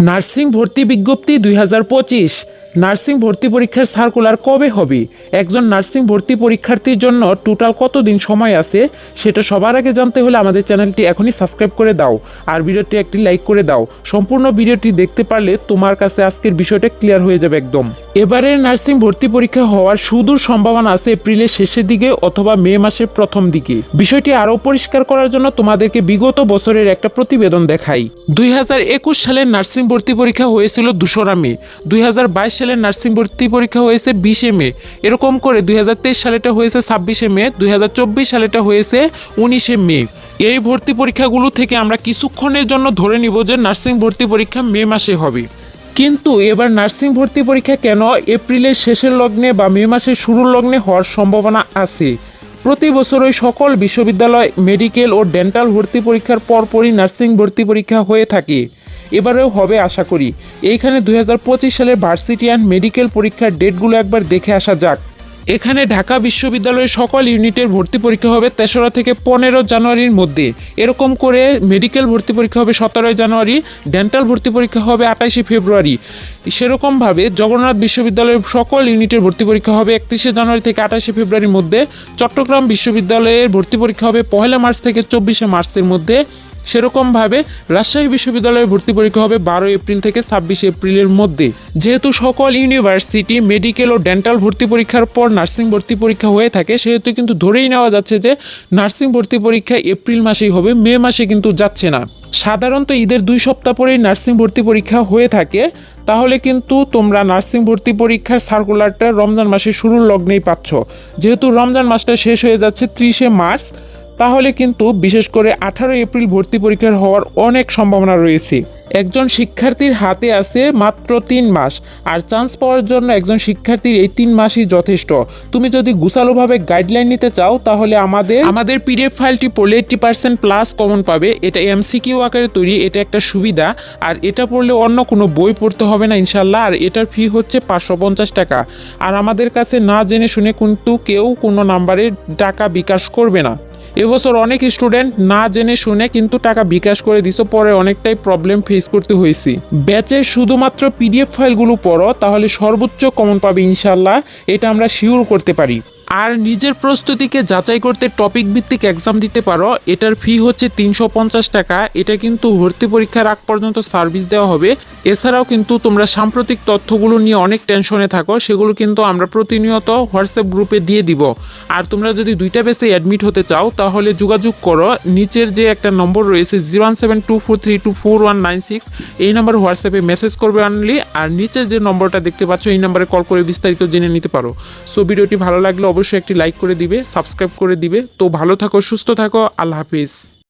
Nursing ভর্তি বিজ্ঞপ্তি দুই হাজার পঁচিশ। নার্সিং ভর্তি পরীক্ষার সার্কুলার কবে হবে? একজন নার্সিং ভর্তি পরীক্ষার্থীর জন্য টোটাল কতদিন সময় আছে? সেটা সবার আগে জানতে হলে আমাদের চ্যানেলটি এখনই সাবস্ক্রাইব করে দাও আর ভিডিওটি একটি লাইক করে দাও। সম্পূর্ণ ভিডিওটি দেখতে পারলে তোমার কাছে আজকের বিষয়টা ক্লিয়ার হয়ে যাবে একদম। এবারে নার্সিং ভর্তি পরীক্ষা হওয়ার সুদূর সম্ভাবনা আছে এপ্রিলের শেষের দিকে অথবা মে মাসের প্রথম দিকে। বিষয়টি আরও পরিষ্কার করার জন্য তোমাদেরকে বিগত বছরের একটা প্রতিবেদন দেখাই। দুই সালের নার্সিং ভর্তি পরীক্ষা হয়েছিল দুশোরা মে। দুই সালের নার্সিং ভর্তি পরীক্ষা হয়েছে বিশে মে। এরকম করে দুই হাজার তেইশ সালেটা হয়েছে ছাব্বিশে মে, দুই হাজার চব্বিশ সালেটা হয়েছে উনিশে মে। এই ভর্তি পরীক্ষাগুলো থেকে আমরা কিছুক্ষণের জন্য ধরে নিব যে নার্সিং ভর্তি পরীক্ষা মে মাসে হবে। কিন্তু এবার নার্সিং ভর্তি পরীক্ষা কেন এপ্রিলের শেষের লগ্নে বা মে মাসের শুরুর লগ্নে হওয়ার সম্ভাবনা আছে? প্রতি বছর ওই সকল বিশ্ববিদ্যালয়, মেডিকেল ও ডেন্টাল ভর্তি পরীক্ষার পরপরই নার্সিং ভর্তি পরীক্ষা হয়ে থাকে। এবারেও হবে আশা করি। এইখানে দু হাজার পঁচিশ সালের ভার্সিটি অ্যান্ড মেডিকেল পরীক্ষার ডেটগুলো একবার দেখে আসা যাক। এখানে ঢাকা বিশ্ববিদ্যালয়ের সকল ইউনিটের ভর্তি পরীক্ষা হবে তেসরা থেকে পনেরো জানুয়ারির মধ্যে। এরকম করে মেডিকেল ভর্তি পরীক্ষা হবে সতেরোই জানুয়ারি, ডেন্টাল ভর্তি পরীক্ষা হবে আঠাশে ফেব্রুয়ারি। সেরকমভাবে জগন্নাথ বিশ্ববিদ্যালয়ের সকল ইউনিটের ভর্তি পরীক্ষা হবে একত্রিশে জানুয়ারি থেকে আঠাশে ফেব্রুয়ারির মধ্যে। চট্টগ্রাম বিশ্ববিদ্যালয়ের ভর্তি পরীক্ষা হবে পহেলা মার্চ থেকে চব্বিশে মার্চের মধ্যে। সেরকমভাবে রাজশাহী বিশ্ববিদ্যালয়ে ভর্তি পরীক্ষা হবে বারো এপ্রিল থেকে ছাব্বিশে এপ্রিলের মধ্যে। যেহেতু সকল ইউনিভার্সিটি, মেডিকেল ও ডেন্টাল ভর্তি পরীক্ষার পর নার্সিং ভর্তি পরীক্ষা হয়ে থাকে, সেহেতু কিন্তু ধরেই নেওয়া যাচ্ছে যে নার্সিং ভর্তি পরীক্ষা এপ্রিল মাসেই হবে, মে মাসে কিন্তু যাচ্ছে না। সাধারণত ঈদের দুই সপ্তাহ পরেই নার্সিং ভর্তি পরীক্ষা হয়ে থাকে, তাহলে কিন্তু তোমরা নার্সিং ভর্তি পরীক্ষার সার্কুলারটা রমজান মাসের শুরুর লগ্নেই পাচ্ছ। যেহেতু রমজান মাসটা শেষ হয়ে যাচ্ছে ত্রিশে মার্চ তাহলে কিন্তু বিশেষ করে আঠারো এপ্রিল ভর্তি পরীক্ষার হওয়ার অনেক সম্ভাবনা রয়েছে। একজন শিক্ষার্থীর হাতে আছে মাত্র তিন মাস, আর চান্স পাওয়ার জন্য একজন শিক্ষার্থীর এই তিন মাসই যথেষ্ট। তুমি যদি গুছালোভাবে গাইডলাইন নিতে চাও, তাহলে আমাদের আমাদের পিডিএফ ফাইলটি পড়লে এইট্টি পার্সেন্ট প্লাস কমন পাবে। এটা এমসিকিউ আকারে তৈরি, এটা একটা সুবিধা। আর এটা পড়লে অন্য কোনো বই পড়তে হবে না ইনশাল্লাহ, আর এটার ফি হচ্ছে পাঁচশো পঞ্চাশ টাকা। আর আমাদের কাছে না জেনে শুনে কিন্তু কেউ কোনো নাম্বারে টাকা বিকাশ করবে না। এবছর অনেক স্টুডেন্ট না জেনে শুনে কিন্তু টাকা বিকাশ করে দিছো, পরে অনেকটাই প্রবলেম ফেস করতে হয়েছে। ব্যাচে শুধুমাত্র পিডিএফ ফাইলগুলো পড়ো, তাহলে সর্বোচ্চ কমন পাবে ইনশাল্লাহ এটা আমরা শিওর করতে পারি। আর নিজের প্রস্তুতিকে যাচাই করতে টপিক ভিত্তিক এক্সাম দিতে পারো। এটার ফি হচ্ছে তিনশো পঞ্চাশ টাকা। এটা কিন্তু ভর্তি পরীক্ষার আগ পর্যন্ত সার্ভিস দেওয়া হবে। এছাড়াও কিন্তু তোমরা সাম্প্রতিক তথ্যগুলো নিয়ে অনেক টেনশনে থাকো। সেগুলো কিন্তু আমরা প্রতিনিয়ত হোয়াটসঅ্যাপ গ্রুপে দিয়ে দিব। আর তোমরা যদি দুইটা বেসে অ্যাডমিট হতে চাও, তাহলে যোগাযোগ করো। নিচের যে একটা নম্বর রয়েছে zero one seven two four three two four one nine six এই নাম্বার হোয়াটসঅ্যাপে মেসেজ করবে অনলি আর নিচের যে নম্বরটা দেখতে পাচ্ছ, এই নাম্বারে কল করে বিস্তারিত জেনে নিতে পারো। সো ভিডিওটি ভালো লাগলে অবশ্যই একটি লাইক করে দিবে সাবস্ক্রাইব করে দিবে। তো ভালো থাকো, সুস্থ থাকো, আল্লাহ হাফিজ।